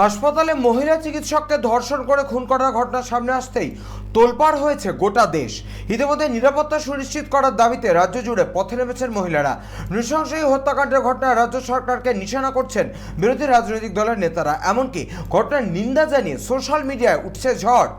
হাসপাতালে মহিলা চিকিৎসককে ধর্ষণ করে খুন করার ঘটনা সামনে আসতেই তোলপাড় হয়েছে গোটা দেশ। ইতিমধ্যে নিরাপত্তা সুনিশ্চিত করার দাবিতে রাজ্য জুড়ে পথে নেমেছেন মহিলারা। নৃশংস এই হত্যাকাণ্ডের ঘটনায় রাজ্য সরকারকে নিশানা করছেন বিরোধী রাজনৈতিক দলের নেতারা। এমনকি ঘটনার নিন্দা জানিয়ে সোশ্যাল মিডিয়ায় উঠছে ঝড়।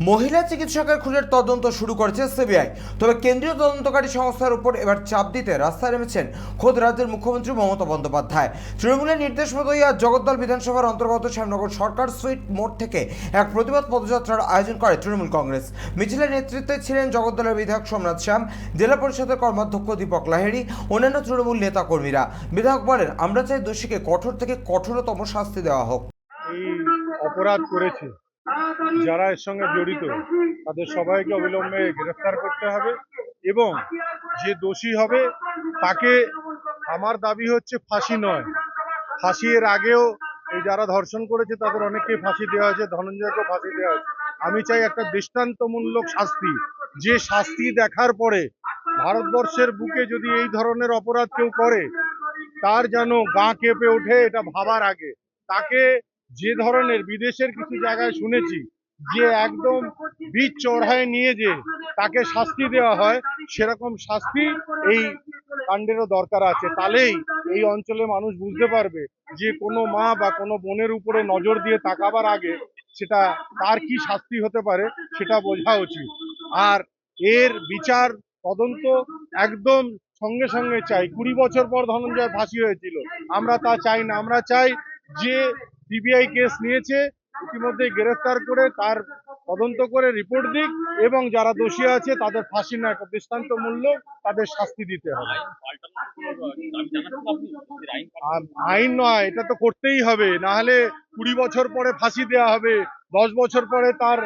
মহিলা চিকিৎসকের খুনের তদন্ত শুরু করেছে সিবিআই। তবে কেন্দ্রীয় তদন্তকারী সংস্থার উপর এবার চাপ দিতে রাস্তায় নেমেছেন খোদ রাজ্যের মুখ্যমন্ত্রী মমতা বন্দ্যোপাধ্যায়। তৃণমূলের নির্দেশ মতোই আজ জগদ্দল বিধানসভার অন্তর্গত শ্যামনগর সরকার সুইট মোড় থেকে এক প্রতিবাদ পদযাত্রার আয়োজন করে তৃণমূল কংগ্রেস। মিছিলের নেতৃত্বে ছিলেন জগদ্দলের বিধায়ক সোমনাথ শ্যাম, জেলা পরিষদের কর্মাধ্যক্ষ দীপক লাহেরি অন্যান্য তৃণমূল নেতা কর্মীরা বিধায়ক বলেন, আমরা চাই দোষীকে কঠোর থেকে কঠোরতম শাস্তি দেওয়া হোক। অপরাধ করেছে যারা এর সঙ্গে জড়িত তাদের সবাইকে অবিলম্বে গ্রেফতার করতে হবে এবং যে দোষী হবে তাকে আমার দাবি হচ্ছে ফাঁসি নয়। ফাঁসি এর আগেও এই যারা ধর্ষণ করেছে তাদের অনেককেই ফাঁসি দেওয়া হয়েছে ধনঞ্জয়কেও ফাঁসি দেওয়া হয়েছে। আমি চাই একটা দৃষ্টান্তমূলক শাস্তি। যে শাস্তি দেখার পরে ভারতবর্ষের বুকে যদি এই ধরনের অপরাধ কেউ করে তার যেন গা কেঁপে ওঠে এটা ভাবার আগে। তাকে যে ধরনের বিদেশের কিছু জায়গায় শুনেছি যে একদম বীজ চড়ায় নিয়ে যে তাকে শাস্তি দেওয়া হয়, সেরকম শাস্তি এই কাণ্ডেরও দরকার আছে। তাহলেই এই অঞ্চলে মানুষ বুঝতে পারবে যে কোনো মা বা কোনো বোনের উপরে নজর দিয়ে তাকাবার আগে সেটা তার কি শাস্তি হতে পারে সেটা বোঝা উচিত। আর এর বিচার তদন্ত একদম সঙ্গে সঙ্গে চাই। কুড়ি বছর পর ধনঞ্জয় ফাঁসি হয়েছিল। আমরা তা চাই না। আমরা চাই যে সিবিআই কেস নিয়েছে ইতিমধ্যে গ্রেফতার করে তার তদন্ত করে রিপোর্ট দিক এবং যারা দোষী আছে তাদের ফাঁসি না একটা দৃষ্টান্ত মূল্য তাদের শাস্তি দিতে হবে। আইন নয় এটা তো করতেই হবে না হলে কুড়ি বছর পরে ফাঁসি দেওয়া হবে দশ বছর পরে তার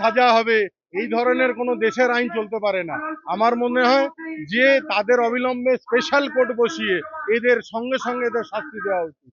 সাজা হবে এই ধরনের কোনো দেশের আইন চলতে পারে না। আমার মনে হয় যে তাদের অবিলম্বে স্পেশাল কোর্ট বসিয়ে এদের সঙ্গে সঙ্গে এদের শাস্তি দেওয়া উচিত।